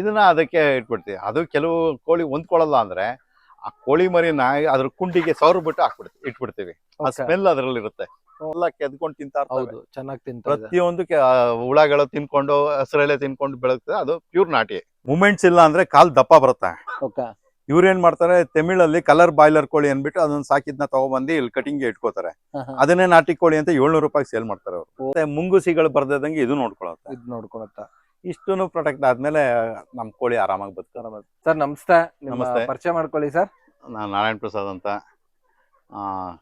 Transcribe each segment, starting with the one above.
ಇದನ್ನ ಅದಕ್ಕೆ ಇಟ್ಬಿಡ್ತೀವಿ. ಅದು ಕೆಲವು ಕೋಳಿ ಹೊಂದ್ಕೊಳ್ಳಲ್ಲ ಅಂದ್ರೆ ಆ ಕೋಳಿ ಮರಿನ ಅದ್ರ ಕುಂಡಿಗೆ ಸೌರ್ ಬಿಟ್ಟು ಹಾಕ್ಬಿಡ್ತೀವಿ ಇಟ್ಬಿಡ್ತೀವಿ. ಆ ಸ್ಮೆಲ್ ಅದ್ರಲ್ಲಿ ಇರುತ್ತೆ ಎಲ್ಲ ಕೆದ್ಕೊಂಡು ತಿಂತಾ ಹೌದು ಚೆನ್ನಾಗಿ ತಿಂತಾರೆ ಪ್ರತಿಯೊಂದು ಹುಳಗಳು ತಿನ್ಕೊಂಡು ಹಸಿರೆಲೆ ತಿನ್ಕೊಂಡು ಬೆಳಗ್ತದೆ. ಅದು ಪ್ಯೂರ್ ನಾಟಿ. ಮೂಮೆಂಟ್ಸ್ ಇಲ್ಲ ಅಂದ್ರೆ ಕಾಲ್ ದಪ್ಪ ಬರುತ್ತೆ. ಇವ್ರು ಏನ್ ಮಾಡ್ತಾರೆ ತಮಿಳಲ್ಲಿ ಕಲರ್ ಬಾಯ್ಲರ್ ಕೋಳಿ ಅನ್ಬಿಟ್ಟು ಅದನ್ನ ಸಾಕಿದ್ನ ತಗೊಬಂದು ಇಲ್ಲಿ ಕಟಿಂಗ್ ಇಟ್ಕೋತಾರೆ. ಅದನ್ನೇ ನಾಟಿ ಕೋಳಿ ಅಂತ ಏಳ್ನೂರು ರೂಪಾಯಿ ಸೇಲ್ ಮಾಡ್ತಾರೆ ಅವರು. ಮತ್ತೆ ಮುಂಗುಸಿಗಳು ಬರ್ದಂಗೆ ಇದು ನೋಡ್ಕೊಳತ್ತೆ. ಇದು ನೋಡ್ಕೊಳತ್ತ. ಇಷ್ಟನ್ನು ಪ್ರೊಟೆಕ್ಟ್ ಆದ್ಮೇಲೆ ನಮ್ ಕೋಳಿ ಆರಾಮಾಗಿ ಬದುಕ್ತಾರೆ ಸರ್ ನಮಸ್ತೆ. ನಮಸ್ತೆ. ಪರಿಚಯ ಮಾಡ್ಕೊಳ್ಳಿ ಸರ್. ನಾನು ನಾರಾಯಣ್ ಪ್ರಸಾದ್ ಅಂತ. ಆ,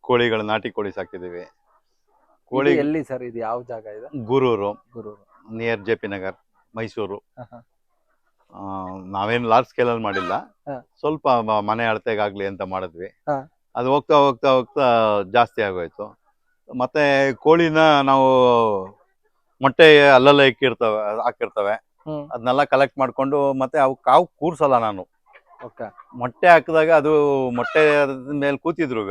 ಕೋಳಿಗಳು ನಾಟಿ ಕೋಳಿ ಸಾಕಿದೀವಿ ಕೋಳಿ ಇದು ಎಲ್ಲಿ ಸರ್? ಇದು ಯಾವ ಜಾಗ ಇದೆ? Gururu. Gururu. Near J P Nagar Mysuru. ಆ, ನಾವೇನ್ ಲಾರ್ಜ್ ಸ್ಕೇಲ್ ಅಲ್ಲಿ ಮಾಡಿಲ್ಲ. ಹ. ಸ್ವಲ್ಪ ಮ- ಮನೆ ಅಳತೆಗಾಗ್ಲಿ ಅಂತ ಮಾಡಿದ್ವಿ. ಹ. ಅದು ಹೋಗ್ತಾ ಹೋಗ್ತಾ ಹೋಗ್ತಾ ಜಾಸ್ತಿ ಆಗೋಯ್ತು. ಮತ್ತೆ ಕೋಳಿನ ನಾವು ಮೊಟ್ಟೆ ಅಲ್ಲಲ್ಲೇ ಇಕ್ಕಿರ್ತವೆ ಹಾಕಿರ್ತವೆ. ಹ್ಮ್. ಅದನ್ನೆಲ್ಲ ಕಲೆಕ್ಟ್ ಮಾಡ್ಕೊಂಡು ಮತ್ತೆ ಅವು ಕಾವು ಕೂರ್ಸಲ್ಲ ನಾನು. ಓಕೆ. ಮೊಟ್ಟೆ ಹಾಕಿದಾಗ ಅದು ಮೊಟ್ಟೆ ಮೇಲೆ ಕೂತಿದ್ರು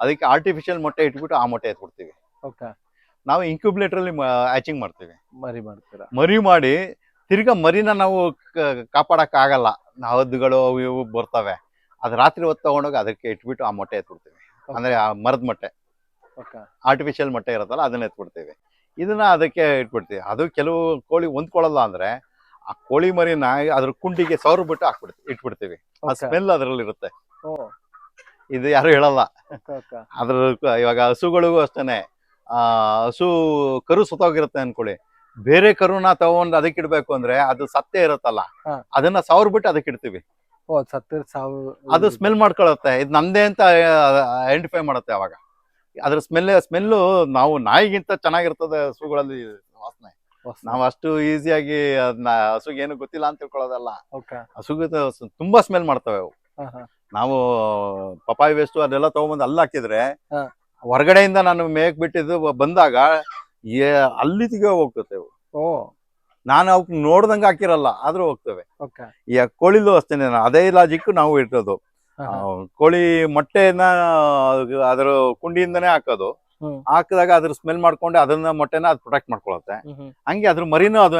ಅದಕ್ಕೆ ಆರ್ಟಿಫಿಷಿಯಲ್ ಮೊಟ್ಟೆ ಇಟ್ಬಿಟ್ಟು ಆ ಮೊಟ್ಟೆ ಎತ್ಬಿಡ್ತೀವಿ. ಓಕೆ. ನಾವು incubator ಅಲ್ಲಿ ಹ್ಯಾಚಿಂಗ್ ಮಾಡ್ತೀವಿ. ಮರಿ ಮಾಡ್ತೀರಾ? ಮರಿ ಮಾಡಿ ತಿರ್ಗಾ ಮರಿನ ನಾವು ಕಾಪಾಡಕ್ ಆಗಲ್ಲ ಹದ್ದುಗಳು ಅವು ಇವು ಬರ್ತವೆ. ಅದು ರಾತ್ರಿ ಹೊತ್ತು ತಗೊಂಡೋಗಿ ಅದಕ್ಕೆ ಇಟ್ಬಿಟ್ಟು ಆ ಮೊಟ್ಟೆ ಎತ್ಬಿಡ್ತೀವಿ. ಅಂದ್ರೆ ಆ ಮರದ ಮೊಟ್ಟೆ. ಓಕೆ. ಆರ್ಟಿಫಿಷಿಯಲ್ ಮೊಟ್ಟೆ ಇರುತ್ತಲ್ಲ ಅದನ್ನ ಎತ್ಬಿಡ್ತೀವಿ. ಇದನ್ನ ಅದಕ್ಕೆ ಇಟ್ಬಿಡ್ತೀವಿ. ಅದು ಕೆಲವು ಕೋಳಿ ಹೊಂದ್ಕೊಳ್ಳಲ್ಲ ಅಂದ್ರೆ ಆ ಕೋಳಿ ಮರಿನ ಅದ್ರ ಕುಂಡಿಗೆ ಸೌರ್ ಬಿಟ್ಟು ಹಾಕ್ಬಿಡ್ತೀವಿ ಇಟ್ಬಿಡ್ತೀವಿ. ಆ ಸ್ಮೆಲ್ ಅದ್ರಲ್ಲಿ ಇರುತ್ತೆ ಓ. ಇದು ಯಾರು ಹೇಳಲ್ಲ. ಅದ್ರ ಇವಾಗ ಹಸುಗಳಿಗೂ ಅಷ್ಟೇನೆ. ಆ ಹಸು ಕರು ಸುತ್ತೋಗಿರುತ್ತೆ ಅನ್ಕೊಳ್ಳಿ. ಬೇರೆ ಕರುನ ತಗೊಂಡು ಅದಕ್ಕೆ ಇಡ್ಬೇಕು ಅಂದ್ರೆ ಅದು ಸತ್ತೇ ಇರುತ್ತಲ್ಲ. ಅದನ್ನ ಸಾವಿರ ಬಿಟ್ಟು ಅದಕ್ಕೆ ಇಡ್ತೀವಿ. ಅದು ಸ್ಮೆಲ್ ಮಾಡ್ಕೊಳತ್ತೆ. ಇದು ನಮ್ದೇ ಅಂತ ಐಡೆಂಟಿಫೈ ಮಾಡುತ್ತೆ ಅವಾಗ. ಅದ್ರ ಸ್ಮೆಲ್ ಸ್ಮೆಲ್ಲು ನಾವು ನಾಯಿಗಿಂತ ಚೆನ್ನಾಗಿರ್ತದೆ ಹಸುಗಳಲ್ಲಿ ವಾಸನೆ. ನಾವು ಅಷ್ಟು ಈಸಿಯಾಗಿ ಅದನ್ನ ಹಸುಗೆ ಏನು ಗೊತ್ತಿಲ್ಲ ಅಂತ ತಿಳ್ಕೊಳ್ಳೋದಲ್ಲ. ಓಕೆ. ಹಸುಗೆ ತುಂಬಾ ಸ್ಮೆಲ್ ಮಾಡ್ತವೆ ಅವು. ಹಾ ಹಾ. ನಾವು ಪಪಾಯಿ ವೇಸ್ಟ್ ಅದೆಲ್ಲ ತಗೊಂಬಂದು ಅಲ್ಲಿ ಹಾಕಿದ್ರೆ ಹಾ. ಹೊರಗಡೆಯಿಂದ ನಾನು ಮೇಕ್ ಬಿಟ್ಟಿದ್ದು ಬ- ಬಂದಾಗ ಏ- ಅಲ್ಲಿಗೆ ಹೋಗ್ತದೆ ಅವು. ಓ. ನಾನು ಅವಕ್ಕೆ ನೋಡ್ದಂಗೆ ಹಾಕಿರಲ್ಲ ಆದ್ರೂ ಹೋಗ್ತವೆ. ಓಕೆ. ಈ ಕೋಳಿಲು ಅಷ್ಟೇನೆ ಅದೇ ಲಾಜಿಕ್ ನಾವು ಇಟ್ಟೋದು ಕೋಳಿ ಮೊಟ್ಟೆನ ಅದ್ರ ಕುಂಡಿಯಿಂದನೇ ಹಾಕೋದು. ಹಾಕಿದಾಗ ಅದ್ರ ಸ್ಮೆಲ್ ಮಾಡ್ಕೊಂಡು ಅದನ್ನ ಮೊಟ್ಟೆನ ಅದ್ ಪ್ರೊಟೆಕ್ಟ್ ಮಾಡ್ಕೊಳತ್ತೆ. ಹಂಗೆ ಅದ್ರ ಮರಿನೂ ಅದು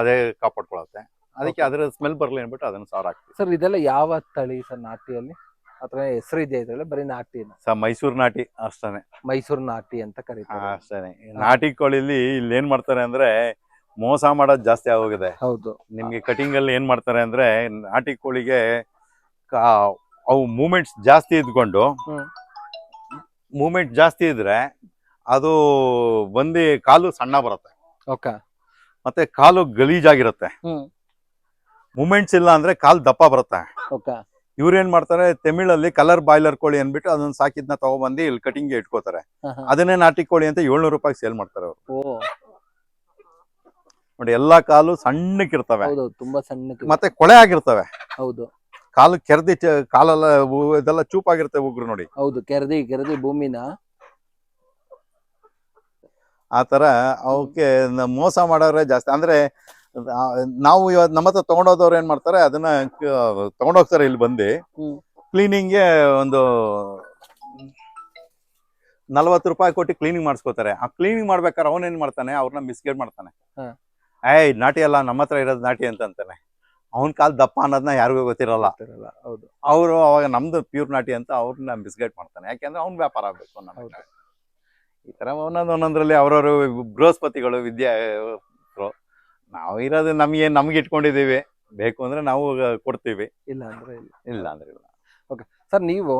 ಅದೇ ಕಾಪಾಡ್ಕೊಳತ್ತೆ. ಅದಕ್ಕೆ ಅದ್ರ ಸ್ಮೆಲ್ ಬರ್ಲಿ ಅಂದ್ಬಿಟ್ಟು ಅದನ್ನ ಸಾರ್ ಹಾಕ್ತೀವಿ. ಸರ್ ಇದೆಲ್ಲ ಯಾವ ತಳಿ ಸರ್ ನಾಟಿಯಲ್ಲಿ? ಅಥವಾ ಹೆಸರು ಇದೆ ಇದ್ರಲ್ಲಿ? ಬರೀ ನಾಟಿ ಸರ್ ಮೈಸೂರು ನಾಟಿ ಅಷ್ಟೇ ಮೈಸೂರು ನಾಟಿ ಅಂತ ಕರೀತಾರೆ. ಅಷ್ಟೇನೆ. ನಾಟಿ ಕೋಳಿಲಿ ಇಲ್ಲಿ ಏನ್ ಮಾಡ್ತಾರೆ ಅಂದ್ರೆ ಮೋಸ ಮಾಡೋದು ಜಾಸ್ತಿ ಆಗೋಗಿದೆ. ಹೌದು. ನಿಮ್ಗೆ ಕಟಿಂಗ್ ಅಲ್ಲಿ ಏನ್ ಮಾಡ್ತಾರೆ ಅಂದ್ರೆ ನಾಟಿ ಕೋಳಿಗೆ ಅವು ಮೂಮೆಂಟ್ಸ್ ಜಾಸ್ತಿ ಇದ್ಕೊಂಡು. ಮೂಮೆಂಟ್ ಜಾಸ್ತಿ ಇದ್ರೆ ಅದು ಬಂದು ಕಾಲು ಸಣ್ಣ ಬರುತ್ತೆ. ಓಕೆ. ಮತ್ತೆ ಕಾಲು ಗಲೀಜಾಗಿರುತ್ತೆ. ಮೂಮೆಂಟ್ಸ್ ಇಲ್ಲ ಅಂದ್ರೆ ಕಾಲು ದಪ್ಪ ಬರುತ್ತೆ. ಓಕೆ. ಇವ್ರೇನ್ ಏನ್ ಮಾಡ್ತಾರೆ ತಮಿಳಲ್ಲಿ ಕಲರ್ ಬಾಯ್ಲರ್ ಕೋಳಿ ಅನ್ಬಿಟ್ಟು ಅದನ್ನ ಸಾಕಿದ್ನ ತಗೊಬಂದು ಇಲ್ಲಿ ಕಟಿಂಗ್ ಇಟ್ಕೋತಾರೆ. ಅದನ್ನೇ ನಾಟಿ ಕೋಳಿ ಅಂತ ಏಳ್ನೂರು ರೂಪಾಯಿ ಸೇಲ್ ಮಾಡ್ತಾರೆ ಅವರು. ನೋಡಿ ಎಲ್ಲಾ ಕಾಲು ಸಣ್ಣಕ್ಕಿರ್ತವೆ. ತುಂಬಾ ಸಣ್ಣ ಮತ್ತೆ ಕೊಳೆ ಆಗಿರ್ತವೆ. ಹೌದು. ಕಾಲು ಕೆರೆದಿ ಕಾಲೆಲ್ಲ ಇದೆಲ್ಲ ಚೂಪಾಗಿರುತ್ತೆ ಉಗ್ರು ನೋಡಿ. ಹೌದು ಕೆರೆದಿ ಕೆರೆದಿ ಭೂಮಿನ. ಆ ತರ ಅವಕ್ಕೆ ಮೋಸ ಮಾಡೋರೆ ಜಾಸ್ತಿ. ಅಂದ್ರೆ ನಾವು ಇವತ್ ನಮ್ಮ ಹತ್ರ ತಗೊಂಡೋದವ್ರು ಏನ್ ಮಾಡ್ತಾರೆ ಅದನ್ನ ತಗೊಂಡೋಗ್ತಾರೆ ಇಲ್ಲಿ ಬಂದು. ಕ್ಲೀನಿಂಗ್ ಕ್ಲೀನಿಂಗ್ಗೆ ಒಂದು ನಲ್ವತ್ತು ರೂಪಾಯಿ ಕೊಟ್ಟು ಕ್ಲೀನಿಂಗ್ ಮಾಡಿಸ್ಕೋತಾರೆ. ಆ ಕ್ಲೀನಿಂಗ್ ಮಾಡ್ಬೇಕಾದ್ರೆ ಅವನೇನ್ ಮಾಡ್ತಾನೆ? ಅವ್ರನ್ನ ಮಿಸ್ಗೈಡ್ ಮಾಡ್ತಾನೆ. ಏಯ್ ನಾಟಿ ಅಲ್ಲ ನಮ್ಮ ಹತ್ರ ಇರೋದು ನಾಟಿ ಅಂತ ಅಂತಾನೆ. ಅವನ್ ಕಾಲ ದಪ್ಪ ಅನ್ನೋದನ್ನ ಯಾರಿಗೂ ಗೊತ್ತಿರಲ್ಲ. ಹೌದು. ಅವರು ಅವಾಗ ನಮ್ದು ಪ್ಯೂರ್ ನಾಟಿ ಅಂತ ಅವ್ರನ್ನ ಮಿಸ್ಗೈಡ್ ಮಾಡ್ತಾನೆ. ಯಾಕೆಂದ್ರೆ ಅವ್ನ ವ್ಯಾಪಾರ ಆಗ್ಬೇಕು ಅನ್ನೋ ಈ ತರ ಒಂದೊಂದು ಒಂದೊಂದ್ರಲ್ಲಿ ಅವರವರು ಬೃಹಸ್ಪತಿಗಳು ವಿದ್ಯಾ ನಾವು ಇರೋದು ನಮ್ಗೆ ನಮ್ಗೆ ಇಟ್ಕೊಂಡಿದೀವಿ ಬೇಕು ಅಂದ್ರೆ ನಾವು ಕೊಡ್ತೀವಿ. ಇಲ್ಲ ಅಂದ್ರೆ ಇಲ್ಲ. ಇಲ್ಲ ಅಂದ್ರೆ ಇಲ್ಲ. ಓಕೆ. ಸರ್ ನೀವು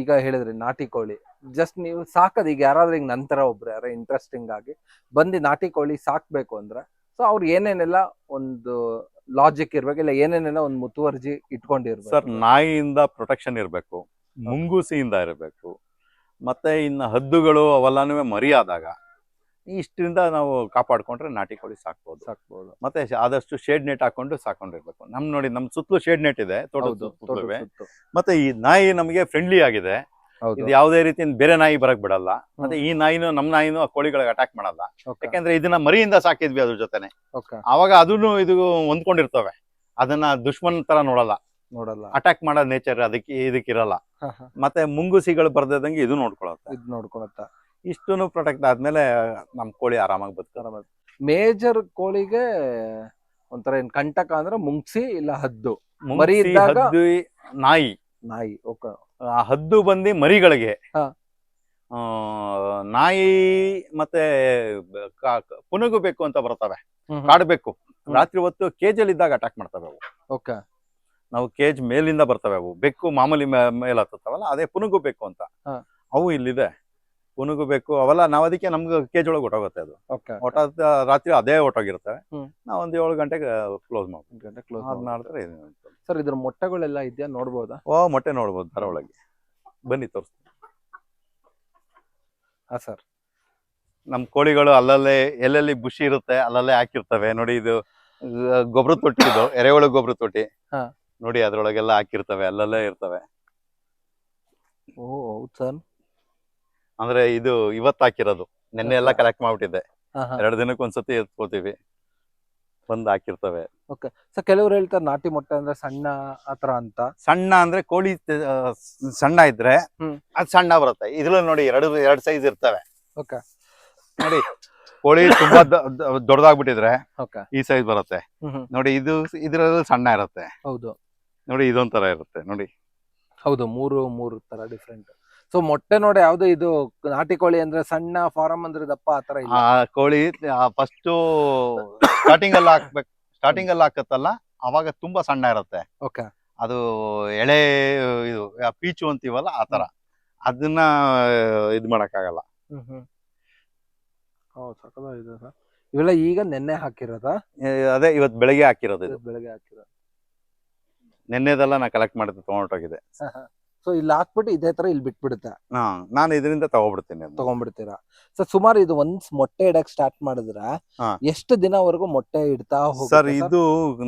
ಈಗ ಹೇಳಿದ್ರಿ ನಾಟಿ ಕೋಳಿ. ಜಸ್ಟ್ ನೀವು ಸಾಕೋದು ಈಗ ಯಾರಾದ್ರೂ ಈಗ ನಂತರ ಒಬ್ರು ಯಾರೋ ಇಂಟ್ರೆಸ್ಟಿಂಗ್ ಆಗಿ ಬಂದು ನಾಟಿ ಕೋಳಿ ಸಾಕ್ಬೇಕು ಅಂದ್ರೆ ಸೊ ಅವ್ರು ಏನೇನೆಲ್ಲ ಒಂದು ಲಾಜಿಕ್ ಇರ್ಬೇಕು ಇಲ್ಲ ಏನೇನೆಲ್ಲ ಒಂದು ಮುತುವರ್ಜಿ ಇಟ್ಕೊಂಡಿರ್ಬೇಕು. ಸರ್ ನಾಯಿಯಿಂದ ಪ್ರೊಟೆಕ್ಷನ್ ಇರಬೇಕು ಮುಂಗೂಸಿಯಿಂದ ಇರಬೇಕು ಮತ್ತೆ ಇನ್ನು ಹದ್ದುಗಳು ಅವೆಲ್ಲನೂ ಮರಿ ಆದಾಗ ಇಷ್ಟರಿಂದ ನಾವು ಕಾಪಾಡ್ಕೊಂಡ್ರೆ ನಾಟಿ ಕೋಳಿ ಸಾಕ್ಬೋದು. ಸಾಕ್ಬೋದು. ಮತ್ತೆ ಆದಷ್ಟು ಶೇಡ್ ನೆಟ್ ಹಾಕೊಂಡು ಸಾಕೊಂಡಿರ್ಬೇಕು. ನಮ್ ನೋಡಿ ನಮ್ ಸುತ್ತಲೂ ಶೇಡ್ ನೆಟ್ ಇದೆ ತೋಟದ ಸುತ್ತಲೂ. ಮತ್ತೆ ಈ ನಾಯಿ ನಮಗೆ ಫ್ರೆಂಡ್ಲಿ ಆಗಿದೆ. ಇದು ಯಾವುದೇ ರೀತಿ ಬೇರೆ ನಾಯಿ ಬರಕ್ ಬಿಡಲ್ಲ. ಮತ್ತೆ ಈ ನಾಯಿನೂ ನಮ್ ನಾಯಿನೂ ಆ ಕೋಳಿಗಳಿಗೆ ಅಟ್ಯಾಕ್ ಮಾಡಲ್ಲ. ಯಾಕಂದ್ರೆ ಇದನ್ನ ಮರಿಯಿಂದ ಸಾಕಿದ್ವಿ ಅದ್ರ ಜೊತೆನೆ. ಅವಾಗ ಅದನ್ನು ಇದು ಹೊಂದ್ಕೊಂಡಿರ್ತವೆ. ಅದನ್ನ ದುಶ್ಮನ್ ತರ ನೋಡಲ್ಲ. ನೋಡಲ್ಲ. ಅಟ್ಯಾಕ್ ಮಾಡೋ ನೇಚರ್ ಅದಕ್ಕೆ ಇದಕ್ಕಿರಲ್ಲ ಹ, ಹ. ಮತ್ತೆ ಮುಂಗುಸಿಗಳು ಬರ್ದಂಗೆ ಇದು ನೋಡ್ಕೊಳತ್ತ ಇದು ನೋಡ್ಕೊಳತ್ತ ಇಷ್ಟನ್ನು ಪ್ರೊಟೆಕ್ಟ್ ಆದ್ಮೇಲೆ ನಮ್ ಕೋಳಿ ಆರಾಮಾಗಿ ಬದುಕ್ತಾರೆ ಮೇಜರ್ ಕೋಳಿಗೆ ಒಂಥರ ಏನ್ ಕಂಟಕ ಅಂದ್ರೆ ಮುಂಗ್ಸಿ ಇಲ್ಲ ಹದ್ದು. ಮರಿ ಹದ್ದು ನಾಯಿ. ನಾಯಿ. ಓಕೆ. ಆ ಹದ್ದು ಬಂದು ಮರಿಗಳಿಗೆ. ಹಾ. ಆ, ನಾಯಿ ಮತ್ತೆ ಕಾ- ಕ- ಪುನುಗು ಬೇಕು ಅಂತ ಬರ್ತವೆ ಕಾಡಬೇಕು. ರಾತ್ರಿ ಹೊತ್ತು ಕೇಜಲ್ಲಿ ಇದ್ದಾಗ ಅಟ್ಯಾಕ್ ಮಾಡ್ತವೆ ಅವು. ಓಕೆ. ನಾವು ಕೇಜ್ ಮೇಲಿಂದ ಬರ್ತವೆ ಅವು. ಬೆಕ್ಕು ಮಾಮೂಲಿ ಮೇ- ಮೇಲ್ ಹತ್ತವಲ್ಲ ಅದೇ ಪುನುಗು ಬೇಕು ಅಂತ. ಹಾ. ಅವು ಇಲ್ಲಿದೆ. ಪುನುಗು ಬೇಕು ಅವೆಲ್ಲ ನಾವು ಅದಕ್ಕೆ ನಮ್ಗೆ ಕೇಜ್ ಒಳಗೆ ಹೊಟ್ಟೋಗುತ್ತೆ ಅದು. ಓಕೆ ಹೊಟ್ಟೋದ ರಾತ್ರಿ ಅದೇ ಹೊಟ್ಟೋಗಿರ್ತವೆ ಹ್ಮ್. ನಾವು ಒಂದು ಏಳು ಗಂಟೆಗೆ ಕ್ಲೋಸ್ ಮಾಡ್ತೀವಿ ಕ್ಲೋಸ್ ಅದ್ ಮಾಡಿದ್ರೆ ಸರ್ ಇದ್ರ ಮೊಟ್ಟೆಗಳೆಲ್ಲ ಇದೆಯಾ? ನೋಡ್ಬೋದಾ? ಓ ಮೊಟ್ಟೆ ನೋಡ್ಬೋದು ದರ ಒಳಗೆ ಬನ್ನಿ ತೋರಿಸ್ತೀನಿ. ಹಾ ಸರ್ ನಮ್ ಕೋಳಿಗಳು ಅಲ್ಲಲ್ಲೇ ಎಲ್ಲೆಲ್ಲಿ ಬುಷಿ ಇರುತ್ತೆ ಅಲ್ಲಲ್ಲೇ ಹಾಕಿರ್ತವೆ. ನೋಡಿ ಇದು ಗೊಬ್ಬರ ತೊಟ್ಟಿ ಇದು ಎರೆಹುಳು ಗೊಬ್ಬರ ತೊಟ್ಟಿ. ಹಾ. ನೋಡಿ ಅದ್ರೊಳಗೆಲ್ಲ ಹಾಕಿರ್ತವೆ ಅಲ್ಲಲ್ಲೇ ಇರ್ತವೆ. ಓ ಹೌದು ಸರ್ ಅಂದ್ರೆ ಇದು ಇವತ್ತು ಹಾಕಿರೋದು. ನಿನ್ನೆ ಎಲ್ಲ ಕಲೆಕ್ಟ್ ಮಾಡ್ಬಿಟ್ಟಿದ್ದೆ. ಎರಡು ದಿನಕ್ಕೆ ಒಂದ್ಸತಿ ಎತ್ಕೋತೀವಿ ಬಂದು ಹಾಕಿರ್ತವೆ. ಸೊ ಕೆಲವ್ರು ಹೇಳ್ತಾರೆ ನಾಟಿ ಮೊಟ್ಟೆ ಅಂದ್ರೆ ಸಣ್ಣ ಆತರ ಅಂತ. ಸಣ್ಣ ಅಂದ್ರೆ ಕೋಳಿ ಆ, ಸಣ್ಣ ಇದ್ರೆ ಹ್ಮ್. ಅದ್ ಸಣ್ಣ ಬರುತ್ತೆ. ಇದ್ರಲ್ಲಿ ನೋಡಿ ಎರಡು ಎರಡು ಸೈಜ್ ಇರ್ತವೆ. ಓಕೆ ನೋಡಿ ಕೋಳಿ ತುಂಬಾ ದ- ದ- ದೊಡ್ಡದಾಗ್ಬಿಟ್ಟಿದ್ರೆ ಓಕೆ ಈ ಸೈಜ್ ಬರುತ್ತೆ. ಹ್ಮ್ ನೋಡಿ ಇದು ಇದ್ರಲ್ಲಿ ಸಣ್ಣ ಇರುತ್ತೆ. ಹೌದು. ನೋಡಿ ಇದೊಂದ್ ತರ ಇರುತ್ತೆ. ನೋಡಿ. ಹೌದು ಮೂರು ಮೂರು ತರ ಡಿಫ್ರೆಂಟ್ ಸೊ ಮೊಟ್ಟೆ ನೋಡಿ ಯಾವ್ದು ಇದು ನಾಟಿ ಕೋಳಿ ಅಂದ್ರೆ ಸಣ್ಣ ಫಾರಂ ಅಂದ್ರೆ ದಪ್ಪ ಆತರ ಇಲ್ಲ? ಆ ಕೋಳಿ ಫಸ್ಟ್ ಸ್ಟಾರ್ಟಿಂಗ್ ಅಲ್ಲಿ ಹಾಕ್ಬೇಕು ಸ್ಟಾರ್ಟಿಂಗ್ ಅಲ್ಲಿ ಹಾಕತ್ತಲ್ಲ ಅವಾಗ ತುಂಬಾ ಸಣ್ಣ ಇರುತ್ತೆ. ಓಕೆ ಅದು ಎಳೆ ಇದು ಪೀಚು ಅಂತೀವಲ್ಲ ಆ ತರ ಅದನ್ನ ಇದ್ ಮಾಡಕ್ಕಾಗಲ್ಲ. ಇವೆಲ್ಲ ಈಗ ನೆನ್ನೆ ಹಾಕಿರೋದ? ಅದೇ ಇವತ್ತು ಬೆಳಗ್ಗೆ ಹಾಕಿರೋದು ಬೆಳಗ್ಗೆ ಹಾಕಿರೋದು. ನೆನ್ನೆದೆಲ್ಲ ನಾ ಕಲೆಕ್ಟ್ ಮಾಡಿದ್ದೆ ತಗೊಂಡೋಗಿದೆ ಸೊ ಇಲ್ಲಿ ಹಾಕ್ಬಿಟ್ಟು ಇದೇ ತರ ಇಲ್ಲಿ ಬಿಟ್ಬಿಡುತ್ತೆ. ಹಾ ನಾನು ಇದರಿಂದ ತಗೊಬಿಡ್ತೀನಿ. ತಗೊಂಡ್ಬಿಡ್ತೀರಾ? ಸರ್ ಸುಮಾರು ಇದು ಒಂದ್ ಮೊಟ್ಟೆ ಇಡಕ್ ಸ್ಟಾರ್ಟ್ ಮಾಡಿದ್ರೆ ಹಾ. ಎಷ್ಟು ದಿನವರೆಗೂ ಮೊಟ್ಟೆ ಇಡ್ತಾ ಹೋಗುತ್ತೆ ಸರ್ ಇದು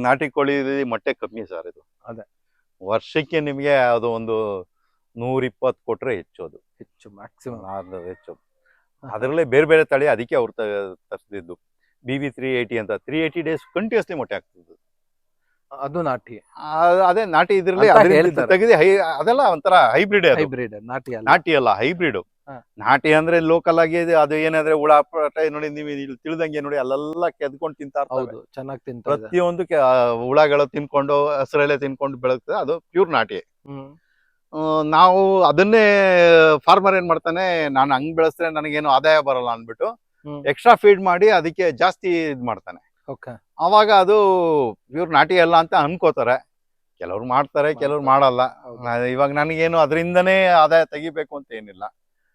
ನಾಟಿ ಕೋಳಿ ಮೊಟ್ಟೆ ಕಮ್ಮಿ ಸರ್ ಇದು. ಅದೇ. ವರ್ಷಕ್ಕೆ ನಿಮ್ಗೆ ಅದು ಒಂದು ನೂರ ಇಪ್ಪತ್ತು ಕೊಟ್ರೆ ಹೆಚ್ಚು ಅದು. ಹೆಚ್ಚು ಮ್ಯಾಕ್ಸಿಮಮ್ ಅದು ಹೆಚ್ಚು. ಅದರಲ್ಲೇ ಬೇರೆ ಬೇರೆ ತಳಿ ಅದಕ್ಕೆ ಅವ್ರು ತರಿಸಿದ್ದು. ಬಿ ವಿ ತ್ರೀ ಏಯ್ಟಿ ಅಂತ. ತ್ರೀ ಏಯ್ಟಿ ಡೇಸ್ ಕಂಟಿನ್ಯೂಸ್ಲಿ ಮೊಟ್ಟೆ ಆಗ್ತದೆ ಅದು ನಾಟಿ. ಅದೇ ನಾಟಿ ಇದ್ರಲ್ಲಿ ಅಂತ ಅದರಿಂದ ಹೇಳ್ತಾರೆ. ತೆಗೆದು ಹೈ ಅದೆಲ್ಲ ಒಂಥರ ಹೈಬ್ರಿಡ್ ಹೈಬ್ರಿಡ್ ನಾಟಿ ಅಲ್ಲ. ನಾಟಿ ಅಲ್ಲ ಹೈಬ್ರಿಡ್ ಹಾ. ನಾಟಿ ಅಂದ್ರೆ ಲೋಕಲ್ ಆಗಿ ಇದು- ಅದು ಏನಾದ್ರೆ ಹುಳ ಪಟ ನೋಡಿ ನೀವು ಇಲ್ಲಿ ತಿಳಿದಂಗೆ ನೋಡಿ ಅಲ್ಲೆಲ್ಲ ಕೆದ್ಕೊಂಡು ತಿಂತಾ ಇರ್ತವೆ. ಹೌದು ಚೆನ್ನಾಗಿ ತಿಂತ ಪ್ರತಿಯೊಂದು ಕೆ- ಆ, ಹುಳಗಳು ತಿನ್ಕೊಂಡು ಹಸಿರೆಲೆ ತಿನ್ಕೊಂಡು ಬೆಳಗ್ತದೆ. ಅದು ಪ್ಯೂರ್ ನಾಟಿ. ಹ್ಮ್. ಆ, ನಾವು ಅದನ್ನೇ ಫಾರ್ಮರ್ ಏನ್ ಮಾಡ್ತಾನೆ ನಾನು ಹಂಗ್ ಬೆಳೆಸಿದ್ರೆ ನನಗೇನು ಆದಾಯ ಬರಲ್ಲ ಅಂದ್ಬಿಟ್ಟು ಹ್ಮ್. ಎಕ್ಸ್ಟ್ರಾ ಫೀಡ್ ಮಾಡಿ ಅದಕ್ಕೆ ಜಾಸ್ತಿ ಇದ್ ಮಾಡ್ತಾನೆ. ಓಕೆ ಅವಾಗ ಅದು ಇವ್ರು ನಾಟಿ ಅಲ್ಲ ಅಂತ ಅನ್ಕೋತಾರೆ. ಕೆಲವ್ರು ಮಾಡ್ತಾರೆ ಕೆಲವ್ರು ಮಾಡಲ್ಲ. ಇವಾಗ ನನಗೇನು ಅದರಿಂದನೇ ಆದಾಯ ತೆಗಿಬೇಕು ಅಂತ ಏನಿಲ್ಲ.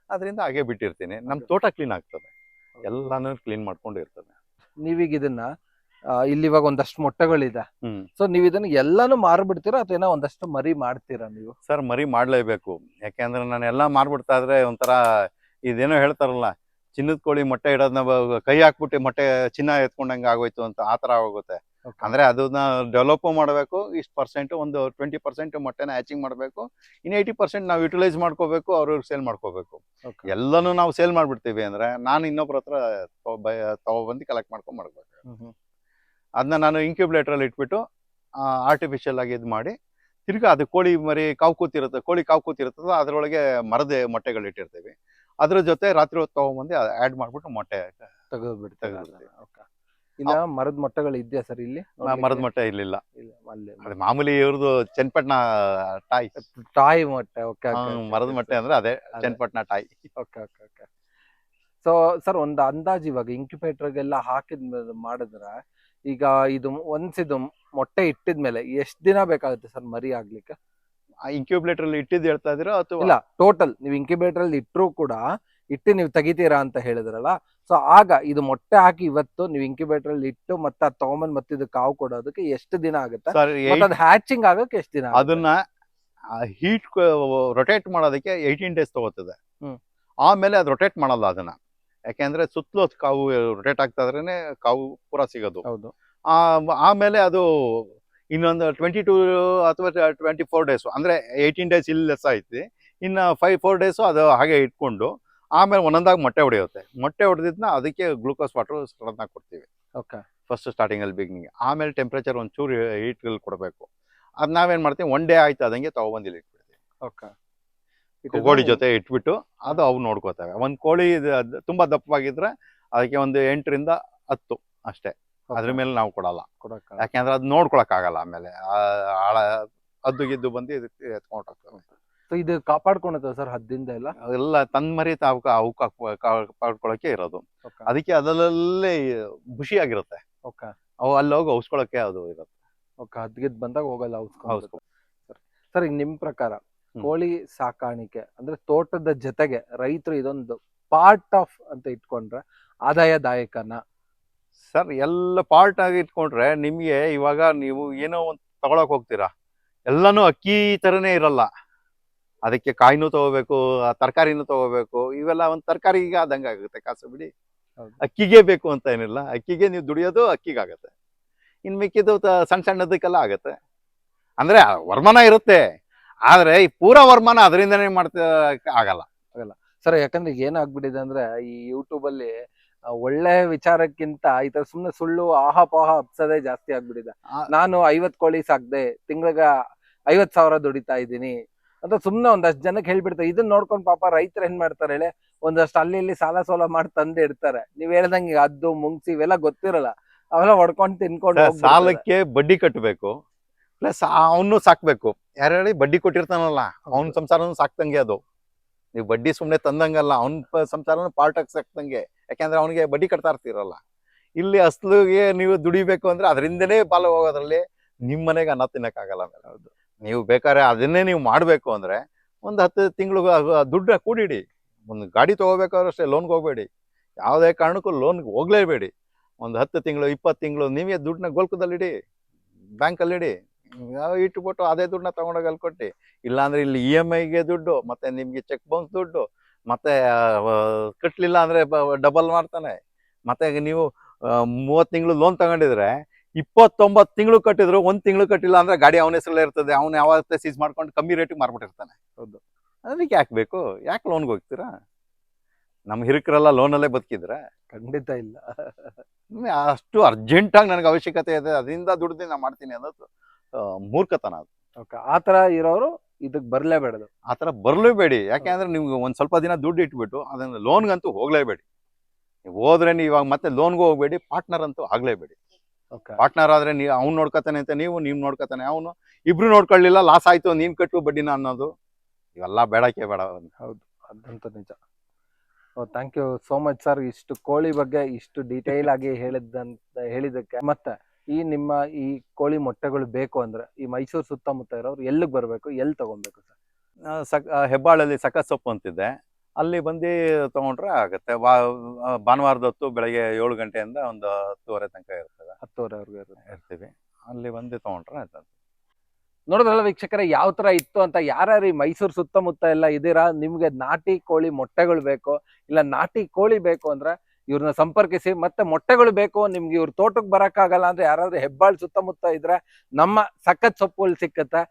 ಅದರಿಂದ ಹಾಗೆ ಬಿಟ್ಟಿರ್ತೀನಿ. ನಮ್ಮ. ತೋಟ ಕ್ಲೀನ್ ಆಗ್ತದೆ. ಎಲ್ಲಾನು ಕ್ಲೀನ್ ಮಾಡ್ಕೊಂಡು ಇರ್ತದೆ. ನೀವೀಗ ಇದನ್ನ ಇಲ್ಲಿ ಇವಾಗ ಒಂದಷ್ಟು ಮೊಟ್ಟೆಗಳಿದೆ. ಸೊ ನೀವು ಇದನ್ನ ಎಲ್ಲಾನು ಮಾರ್ಬಿಡ್ತೀರಾ ಅಥವಾ ಏನೋ ಒಂದಷ್ಟು ಮರಿ ಮಾಡ್ತೀರಾ ನೀವು? ಸರ್ ಮರಿ ಮಾಡ್ಲೇಬೇಕು. ಯಾಕೆಂದ್ರೆ ನಾನು ಎಲ್ಲ ಮಾರ್ಬಿಡ್ತಾ ಇದ್ರೆ ಒಂಥರ ಇದೇನೋ ಹೇಳ್ತಾರಲ್ಲ ಚಿನ್ನದ ಕೋಳಿ ಮೊಟ್ಟೆ ಇಡೋದ್ನ ಕೈ ಹಾಕ್ಬಿಟ್ಟು ಮೊಟ್ಟೆ ಚಿನ್ನ ಎತ್ಕೊಂಡಂಗೆ ಆಗೋಯ್ತು ಅಂತ ಆ ತರ ಆಗೋಗುತ್ತೆ. ಅಂದ್ರೆ ಅದನ್ನ ಡೆವಲಪ್ ಮಾಡಬೇಕು ಇಷ್ಟು ಪರ್ಸೆಂಟ್ ಒಂದು ಟ್ವೆಂಟಿ ಪರ್ಸೆಂಟ್ ಮೊಟ್ಟೆನ ಹ್ಯಾಚಿಂಗ್ ಮಾಡಬೇಕು ಇನ್ನು ಏಯ್ಟಿ ಪರ್ಸೆಂಟ್ ನಾವು ಯುಟಿಲೈಸ್ ಮಾಡ್ಕೋಬೇಕು ಅವ್ರಿಗೆ ಸೇಲ್ ಮಾಡ್ಕೋಬೇಕು. ಎಲ್ಲನೂ ನಾವು ಸೇಲ್ ಮಾಡ್ಬಿಡ್ತೀವಿ ಅಂದ್ರೆ ನಾನು ಇನ್ನೊಬ್ರ ಹತ್ರ ತಗೊಬಂದು ಕಲೆಕ್ಟ್ ಮಾಡ್ಕೊಂಡು ಮಾಡ್ಬೇಕು. ಅದನ್ನ ನಾನು ಇನ್ಕ್ಯುಬ್ಲೇಟ್ರಲ್ಲಿ ಅಲ್ಲಿ ಇಟ್ಬಿಟ್ಟು ಆರ್ಟಿಫಿಷಿಯಲ್ ಆಗಿ ಇದು ಮಾಡಿ ತಿರ್ಗಾ ಅದು ಕೋಳಿ ಮರಿ ಕಾವು ಕೂತಿರುತ್ತೆ ಕೋಳಿ ಕಾವು ಕೂತಿರುತ್ತಲ್ಲ ಅದರೊಳಗೆ ಮರದ ಮೊಟ್ಟೆಗಳು ಇಟ್ಟಿರ್ತೀವಿ ಅದ್ರ ಜೊತೆ ರಾತ್ರಿ ಹೊತ್ತು ತಗೊಂಬಂದು ಆಡ್ ಮಾಡ್ಬಿಟ್ಟು ಮೊಟ್ಟೆ ತೆಗೆದ್ಬಿಟ್ಟು ತೆಗೆದ್ಬಿಡ್ತೀವಿ. ಇಲ್ಲ ಮರದ ಮೊಟ್ಟೆಗಳು ಇದೆಯಾ ಸರ್ ಇಲ್ಲಿ? ಮರದ ಮೊಟ್ಟೆ ಇಲ್ಲಿಲ್ಲ. ಇಲ್ಲ, ಅಲ್ಲಿ ಮಾಮೂಲಿ ಇವ್ರದ್ದು ಚನ್ನಪಟ್ಟಣ ಟಾಯ್. ಟಾಯ್ ಮೊಟ್ಟೆ ಓಕೆ ಮರದ ಮೊಟ್ಟೆ ಅಂದ್ರೆ ಅದೇ Channapatna toy. Okay okay okay. So sir ಒಂದು ಅಂದಾಜು ಇವಾಗ ಇಂಕ್ಯುಬೇಟರ್ಗೆಲ್ಲ ಹಾಕಿದ್ ಹಾಕಿದ್ಮೇಲೆ ಮಾಡಿದ್ರೆ ಈಗ ಇದು ಒಂದ್ಸಿದು ಮೊಟ್ಟೆ ಇಟ್ಟಿದ್ಮೇಲೆ ಎಷ್ಟ್ ದಿನ ಬೇಕಾಗುತ್ತೆ ಸರ್ ಮರಿ ಆಗ್ಲಿಕ್ಕೆ? ಇನ್ಕ್ಯೂಬ್ಲೇಟರ್ ಅಲ್ಲಿ ಇಟ್ಟಿದ್ದು ಹೇಳ್ತಾ ಇದೀರಾ ಅಥವಾ? ಇಲ್ಲ ಟೋಟಲ್ ನೀವು ಇಂಕ್ಯುಬೇಟರ್ ಅಲ್ಲಿ ಇಟ್ಟರು ಕೂಡ ಇಟ್ಟು ನೀವು ತೆಗಿತೀರಾ ಅಂತ ಹೇಳಿದ್ರಲ್ಲ ಸೊ ಆಗ ಇದು ಮೊಟ್ಟೆ ಹಾಕಿ ಇವತ್ತು ನೀವು ಇಂಕ್ಯುಬೇಟರ್ ಅಲ್ಲಿ ಇಟ್ಟು ಮತ್ತೆ ಅದು ತಗೊಂಬಂದ್ ಮತ್ತೆ ಇದು ಕಾವು ಕೊಡೋದಕ್ಕೆ ಎಷ್ಟು ದಿನ ಆಗುತ್ತೆ? ಸರ್ ಮತ್ತೆ ಅದು ಹ್ಯಾಚಿಂಗ್ ಆಗೋಕೆ ಎಷ್ಟು ದಿನ ಆಗುತ್ತೆ? ಅದನ್ನ ಹೀಟ್ ರೊಟೇಟ್ ಮಾಡೋದಕ್ಕೆ ಏಯ್ಟೀನ್ ಡೇಸ್ ತಗೋತದೆ. ಹ್ಮ್. ಆಮೇಲೆ ಅದು ರೊಟೇಟ್ ಮಾಡಲ್ಲ ಅದನ್ನ. ಯಾಕೆಂದ್ರೆ ಸುತ್ತಲೂ ಅದ್ ಕಾವು ರೊಟೇಟ್ ಆಗ್ತಾ ಇದ್ರೇನೆ ಕಾವು ಪೂರ ಸಿಗೋದು. ಹೌದು. ಆ ಆಮೇಲೆ ಅದು ಇನ್ನೊಂದು ಟ್ವೆಂಟಿ ಟೂ ಅಥವಾ ಟ್ವೆಂಟಿ ಫೋರ್ ಡೇಸು ಅಂದರೆ ಏಯ್ಟೀನ್ ಡೇಸ್ ಇಲ್ಲಿ ಲೆಸ್ ಐತಿ ಇನ್ನು ಫೈವ್ ಫೋರ್ ಡೇಸು ಅದು ಹಾಗೆ ಇಟ್ಕೊಂಡು ಆಮೇಲೆ ಒಂದೊಂದಾಗ ಮೊಟ್ಟೆ ಹೊಡೆಯುತ್ತೆ. ಮೊಟ್ಟೆ ಹೊಡೆದಿದ್ನ ಅದಕ್ಕೆ ಗ್ಲೂಕೋಸ್ ವಾಟರ್ ಸಡನ್ನಾಗಿ ಕೊಡ್ತೀವಿ. ಓಕೆ ಫಸ್ಟ್ ಸ್ಟಾರ್ಟಿಂಗಲ್ಲಿ ಬಿಗಿನಿಂಗ್ ಆಮೇಲೆ ಟೆಂಪ್ರೇಚರ್ ಒಂಚೂರು ಹೀಟ್ಗಳು ಕೊಡಬೇಕು. ಅದು ನಾವೇನು ಮಾಡ್ತೀವಿ? ಒನ್ ಡೇ ಆಯ್ತು ಅದಂಗೆ ತಗೊಬಂದು ಇಲ್ಲಿ ಇಟ್ಬಿಡ್ತೀವಿ. ಓಕೆ ಕೋಳಿ ಜೊತೆ ಇಟ್ಬಿಟ್ಟು ಅದು ಅವು ನೋಡ್ಕೋತವೆ. ಒಂದು ಕೋಳಿ ತುಂಬ ದಪ್ಪವಾಗಿದ್ದರೆ ತುಂಬಾ ದಪ್ಪವಾಗಿದ್ರೆ ಅದಕ್ಕೆ ಒಂದು ಎಂಟರಿಂದ ಹತ್ತು ಅಷ್ಟೇ. ಅದ್ರ ಮೇಲೆ ನಾವು ಕೊಡಲ್ಲ. ಯಾಕೆಂದ್ರೆ ಅದು ನೋಡ್ಕೊಳಕ್ ಆಗಲ್ಲ ಆಮೇಲೆ ಆಳ ಹದ್ದು ಗಿದ್ದು ಬಂದು ಎತ್ಕೊಂಡು ಹೋಗ್ತವೆ ಸೊ ಇದು ಕಾಪಾಡ್ಕೊಂಡ ಸರ್ ಹದ್ದಿಂದ ಎಲ್ಲ? ಎಲ್ಲ ತನ್ನ ಮರಿ ತಾವು ಅವಕ್ಕೆ ಕಾಪಾಡ್ಕೊಳಕ್ಕೆ ಇರೋದು. ಅದಕ್ಕೆ ಅದರಲ್ಲೇ ಖುಷಿಯಾಗಿರುತ್ತೆ. ಓಕೆ. ಅವು ಅಲ್ಲಿ ಹೋಗಿ ಔಸ್ಕೊಳಕ್ಕೆ ಅದು ಇರುತ್ತೆ. ಓಕೆ ಹದ್ಗಿದ್ ಬಂದಾಗ ಹೋಗಲ್ಲ ಸರ್. ಈಗ ನಿಮ್ ಪ್ರಕಾರ. ಕೋಳಿ ಸಾಕಾಣಿಕೆ ಅಂದ್ರೆ ತೋಟದ ಜೊತೆಗೆ ರೈತರು ಇದೊಂದು ಪಾರ್ಟ್ ಆಫ್ ಅಂತ ಇಟ್ಕೊಂಡ್ರೆ ಆದಾಯದಾಯಕನ? ಸರ್ ಎಲ್ಲ ಪಾರ್ಟ್ ಆಗಿ ಇಟ್ಕೊಂಡ್ರೆ ನಿಮಗೆ ಇವಾಗ ನೀವು ಏನೋ ಒಂದು ತಗೊಳಕ್ ಹೋಗ್ತೀರಾ? ಎಲ್ಲಾನು ಅಕ್ಕಿ ತರನೇ ಇರಲ್ಲ. ಅದಕ್ಕೆ ಕಾಯಿನೂ ತಗೋಬೇಕು ತರಕಾರಿನೂ ತಗೋಬೇಕು ಇವೆಲ್ಲ ಒಂದು ತರಕಾರಿಗೆ ಆದಂಗೆ ಆಗುತ್ತೆ ಕಾಸು ಬಿಡಿ. ಅಕ್ಕಿಗೆ ಬೇಕು ಅಂತ ಏನಿಲ್ಲ. ಅಕ್ಕಿಗೆ ನೀವು ದುಡಿಯೋದು ಅಕ್ಕಿಗಾಗತ್ತೆ. ಇನ್ ಮಿಕ್ಕಿದ್ದು ಸಣ್ಣ ಸಣ್ಣದಕ್ಕೆಲ್ಲ ಆಗತ್ತೆ. ಅಂದ್ರೆ ವರ್ಮಾನ ಇರುತ್ತೆ. ಆದ್ರೆ ಈ ಪೂರ ವರ್ಮಾನ ಅದರಿಂದನೇ ಮಾಡ್ತಾ ಆಗಲ್ಲ. ಆಗಲ್ಲ. ಸರ್ ಯಾಕಂದ್ರೆ ಏನಾಗ್ಬಿಟ್ಟಿದೆ ಅಂದ್ರೆ ಈ ಯೂಟ್ಯೂಬ್ ಅಲ್ಲಿ ಆ, ಒಳ್ಳೆ ವಿಚಾರಕ್ಕಿಂತ ಈ ತರ ಸುಮ್ನೆ ಸುಳ್ಳು ಆಹಾಪಾಹ ಹಬ್ಸೋದೇ ಜಾಸ್ತಿ ಆಗ್ಬಿಟ್ಟಿದೆ. ನಾನು ಐವತ್ ಕೋಳಿ ಸಾಕ್ದೆ ತಿಂಗಳಿಗೆ ಐವತ್ ಸಾವಿರ ದುಡಿತಾ ಇದ್ದೀನಿ ಅಂತ ಸುಮ್ನೆ ಒಂದಷ್ಟು ಜನಕ್ಕೆ ಹೇಳ್ಬಿಡ್ತಾರೆ. ಇದನ್ನ ನೋಡ್ಕೊಂಡ್ ಪಾಪ ರೈತರು ಏನ್ ಮಾಡ್ತಾರೆ ಹೇಳಿ? ಒಂದಷ್ಟು ಅಲ್ಲಿ ಇಲ್ಲಿ ಸಾಲ ಸೋಲ ಮಾಡಿ ತಂದು ಇಡ್ತಾರೆ. ನೀವ್ ಹೇಳ್ದಂಗೆ ಅದ್ದು ಮುಂಗ್ಸಿ ಇವೆಲ್ಲ ಗೊತ್ತಿರಲ್ಲ. ಅವೆಲ್ಲ ಹೊಡ್ಕೊಂಡು ತಿನ್ಕೊಂಡು ಸಾಲಕ್ಕೆ ಬಡ್ಡಿ ಕಟ್ಟಬೇಕು ಪ್ಲಸ್ ಅವನು ಸಾಕ್ಬೇಕು. ಯಾರು ಹೇಳಿ? ಬಡ್ಡಿ ಕೊಟ್ಟಿರ್ತಾನಲ್ಲ. ಅವನ ಸಂಸಾರನು ಸಾಕ್ತಂಗೆ ಅದು. ನೀವು ಬಡ್ಡಿ ಸುಮ್ನೆ ತಂದಂಗಲ್ಲ ಅವನ ಸಂಸಾರನು ಪಾರ್ಟ್ ಆಗಿ ಸಾಕ್ತಂಗೆ. ಯಾಕೆಂದ್ರೆ ಅವನಿಗೆ ಬಡ್ಡಿ ಕಟ್ತಾ ಇರ್ತಿರಲ್ಲ. ಇಲ್ಲಿ ಅಸ್ಲಿಗೆ ನೀವು ದುಡಿಬೇಕು ಅಂದ್ರೆ ಅದರಿಂದನೇ ಬಾಲ ಹೋಗೋದ್ರಲ್ಲಿ ನಿಮ್ಮ ಮನೆಗೆ ಅನ್ನ ತಿನ್ನಕ್ಕಾಗಲ್ಲ ಹೌದು. ನೀವು ಬೇಕಾದ್ರೆ ಅದನ್ನೇ ನೀವು ಮಾಡಬೇಕು ಅಂದ್ರೆ ಒಂದು ಹತ್ತು ತಿಂಗಳು ದುಡ್ಡು ಕೂಡಿಡಿ. ಒಂದು ಗಾಡಿ ತಗೋಬೇಕಾದ್ರೆ ಅಷ್ಟೇ ಲೋನ್ಗೆ ಹೋಗ್ಬೇಡಿ. ಯಾವುದೇ ಕಾರಣಕ್ಕೂ ಲೋನ್ಗೆ ಹೋಗಲೇಬೇಡಿ. ಒಂದು ಹತ್ತು ತಿಂಗಳು ಇಪ್ಪತ್ತು ತಿಂಗಳು ನೀವೇ ದುಡ್ಡನ್ನ ಗೋಲ್ಕದಲ್ಲಿಡಿ. ಬ್ಯಾಂಕಲ್ಲಿ ಇಡಿ ಯಾವ ಇಟ್ಬಿಟ್ಟು ಅದೇ ದುಡ್ಡನ್ನ ತಗೊಂಡೋಗಿ ಅಲ್ಲಿ ಕೊಟ್ಟು. ಇಲ್ಲಾಂದ್ರೆ ಇಲ್ಲಿ ಇ ಎಂ ಐಗೆ ದುಡ್ಡು ಮತ್ತೆ ನಿಮಗೆ ಚೆಕ್ ಬೌನ್ಸ್ ದುಡ್ಡು ಮತ್ತೆ ಕಟ್ಟಲಿಲ್ಲ ಅಂದರೆ ಡಬಲ್ ಮಾಡ್ತಾನೆ. ಮತ್ತೆ ನೀವು ಮೂವತ್ತು ತಿಂಗಳು ಲೋನ್ ತಗೊಂಡಿದ್ರೆ ಇಪ್ಪತ್ತೊಂಬತ್ತು ತಿಂಗಳು ಕಟ್ಟಿದ್ರು ಒಂದು ತಿಂಗಳು ಕಟ್ಟಿಲ್ಲ ಅಂದ್ರೆ ಗಾಡಿ ಅವನ ಹೆಸರಲ್ಲೇ ಇರ್ತದೆ. ಅವ್ನು ಯಾವತ್ತೇ ಸೀಸ್ ಮಾಡ್ಕೊಂಡು ಕಮ್ಮಿ ರೇಟಿಗೆ ಮಾರ್ಬಿಟ್ಟಿರ್ತಾನೆ. ಹೌದು. ಅದಕ್ಕೆ ಯಾಕೆ ಬೇಕು? ಯಾಕೆ ಲೋನ್ಗೆ ಹೋಗ್ತೀರಾ? ನಮ್ಮ ಹಿರಿಕರೆಲ್ಲ ಲೋನಲ್ಲೇ ಬದುಕಿದ್ರೆ. ಖಂಡಿತ ಇಲ್ಲ. ಅಷ್ಟು ಅರ್ಜೆಂಟಾಗಿ ನನಗೆ ಅವಶ್ಯಕತೆ ಇದೆ. ಅದರಿಂದ ದುಡ್ದು ನಾನು ಮಾಡ್ತೀನಿ ಅನ್ನೋದು ಮೂರ್ಖತನ ಅದು. ಓಕೆ ಆತರ ಇರೋರು ಇದಕ್ ಬರ್ಲೇಬೇಡದು. ಆ ಥರ ಬರಲೇಬೇಡಿ. ಯಾಕೆಂದ್ರೆ ನಿಮ್ಗೆ ಒಂದು ಸ್ವಲ್ಪ ದಿನ ದುಡ್ಡು ಇಟ್ಬಿಟ್ಟು ಅದನ್ನ ಲೋನ್ಗಂತೂ ಹೋಗ್ಲೇಬೇಡಿ. ನೀವು ಹೋದ್ರೆ ನೀವು ಇವಾಗ ಮತ್ತೆ ಲೋನ್ಗೂ ಹೋಗ್ಬೇಡಿ ಪಾರ್ಟ್ನರ್ ಅಂತೂ ಆಗ್ಲೇಬೇಡಿ. ಓಕೆ. ಪಾರ್ಟ್ನರ್ ಆದ್ರೆ ನೀವು ಅವ್ನು ನೋಡ್ಕೊತಾನೆ ಅಂತ ನೀವು ನೀವು ನೋಡ್ಕೊತಾನೆ. ಅವನು ಇಬ್ರು ನೋಡ್ಕೊಳ್ಳಿಲ್ಲ ಲಾಸ್ ಆಯ್ತು ನೀನ್ ಕಟ್ಟು ಬಡ್ಡಿನ ಅನ್ನೋದು ಇವೆಲ್ಲ ಬೇಡಕ್ಕೆ ಬೇಡ ಹೌದು ಅದಂತೂ ನಿಜ. Thank you so much sir ಇಷ್ಟು ಕೋಳಿ ಬಗ್ಗೆ ಇಷ್ಟು ಡೀಟೇಲ್ ಆಗಿ ಹೇಳಿದ್ದಂತ ಹೇಳಿದಕ್ಕೆ ಮತ್ತೆ ಈ ನಿಮ್ಮ ಈ ಕೋಳಿ ಮೊಟ್ಟೆಗಳು ಬೇಕು ಅಂದ್ರೆ ಈ ಮೈಸೂರು ಸುತ್ತಮುತ್ತ ಇರೋರು ಎಲ್ಲಿಗೆ ಬರಬೇಕು ಎಲ್ಲಿ ತಗೊಬೇಕು ಸರ್? ಸಕ್ ಹೆಬ್ಬಾಳಲ್ಲಿ ಸಕ ಸೊಪ್ಪು ಅಂತಿದೆ. ಅಲ್ಲಿ ಬಂದು ತಗೊಂಡ್ರೆ ಆಗುತ್ತೆ. ವಾ ಭಾನುವಾರದ ಹೊತ್ತು ಬೆಳಗ್ಗೆ ಏಳು ಗಂಟೆಯಿಂದ ಒಂದು ಹತ್ತುವರೆ ತನಕ ಇರ್ತದೆ. ಹತ್ತುವರೆವರೆಗೂ ಇರುತ್ತೆ. ಇರ್ತೀವಿ. ಅಲ್ಲಿ ಬಂದು ತಗೊಂಡ್ರೆ ಆಯ್ತು ನೋಡಿದ್ರಲ್ಲ ವೀಕ್ಷಕರೇ ಯಾವ ತರ ಇತ್ತು ಅಂತ ಯಾರ್ಯಾರು ಈ ಮೈಸೂರು ಸುತ್ತಮುತ್ತ ಎಲ್ಲ ಇದ್ದೀರಾ? ನಿಮಗೆ ನಾಟಿ ಕೋಳಿ ಮೊಟ್ಟೆಗಳು ಬೇಕು ಇಲ್ಲ ನಾಟಿ ಕೋಳಿ ಬೇಕು ಅಂದ್ರೆ ಇವ್ರನ್ನ ಸಂಪರ್ಕಿಸಿ, ಮತ್ತೆ ಮೊಟ್ಟೆಗಳು ಬೇಕು, ನಿಮ್ಗೆ ಇವ್ರ ತೋಟಕ್ಕೆ ಬರೋಕ್ಕಾಗಲ್ಲ ಅಂದ್ರೆ ಯಾರಾದ್ರೂ ಹೆಬ್ಬಾಳ್ ಸುತ್ತಮುತ್ತ ಇದ್ರೆ ನಮ್ಮ ಸಖತ್ ಸೊಪ್ಪುಗಳು ಸಿಕ್ಕತ್ತೆ.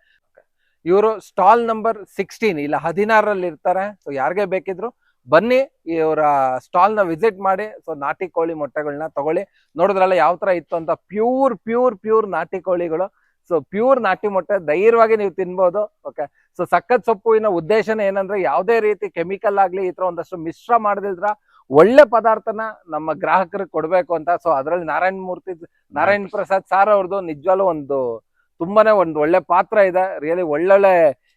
ಇವರು ಸ್ಟಾಲ್ ನಂಬರ್ ಸಿಕ್ಸ್ಟೀನ್, ಇಲ್ಲ ಹದಿನಾರರಲ್ಲಿ ಇರ್ತಾರೆ. ಸೊ ಯಾರಿಗೆ ಬೇಕಿದ್ರು ಬನ್ನಿ, ಇವರ ಸ್ಟಾಲ್ನ ವಿಸಿಟ್ ಮಾಡಿ, ಸೊ, ನಾಟಿ ಕೋಳಿ ಮೊಟ್ಟೆಗಳನ್ನ ತಗೊಳ್ಳಿ. ನೋಡಿದ್ರಲ್ಲ ಯಾವ ತರ ಇತ್ತು ಅಂತ ಪ್ಯೂರ್ ಪ್ಯೂರ್ ಪ್ಯೂರ್ ನಾಟಿ ಕೋಳಿಗಳು. ಸೊ ಪ್ಯೂರ್ ನಾಟಿ ಮೊಟ್ಟೆ ಧೈರ್ಯವಾಗಿ ನೀವು ತಿನ್ಬೋದು. ಓಕೆ ಸೊ ಸಕ್ಕತ್ ಸೊಪ್ಪುವಿನ ಉದ್ದೇಶನ ಏನಂದ್ರೆ, ಯಾವುದೇ ರೀತಿ ಕೆಮಿಕಲ್ ಆಗಲಿ ಈ ಥರ ಒಂದಷ್ಟು ಮಿಶ್ರ ಮಾಡದಿದ್ರ ಒಳ್ಳೆ ಪದಾರ್ಥನ ನಮ್ಮ ಗ್ರಾಹಕರಿಗೆ ಕೊಡ್ಬೇಕು ಅಂತ. ಸೊ ಅದರಲ್ಲಿ ನಾರಾಯಣ ಮೂರ್ತಿ ನಾರಾಯಣ್ ಪ್ರಸಾದ್ ಸಾರ್ ಅವ್ರದ್ದು ನಿಜವಾಗ್ಲೂ ಒಂದು ತುಂಬಾನೇ ಒಂದು ಒಳ್ಳೆ ಪಾತ್ರ ಇದೆ. ರಿಯಲಿ ಒಳ್ಳೊಳ್ಳೆ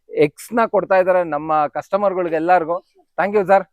ಎಕ್ಸ್ನ ಕೊಡ್ತಾ ಇದ್ದಾರೆ ನಮ್ಮ ಕಸ್ಟಮರ್ಗಳಿಗೆಲ್ಲರಿಗೂ ಥ್ಯಾಂಕ್ ಯು ಸರ್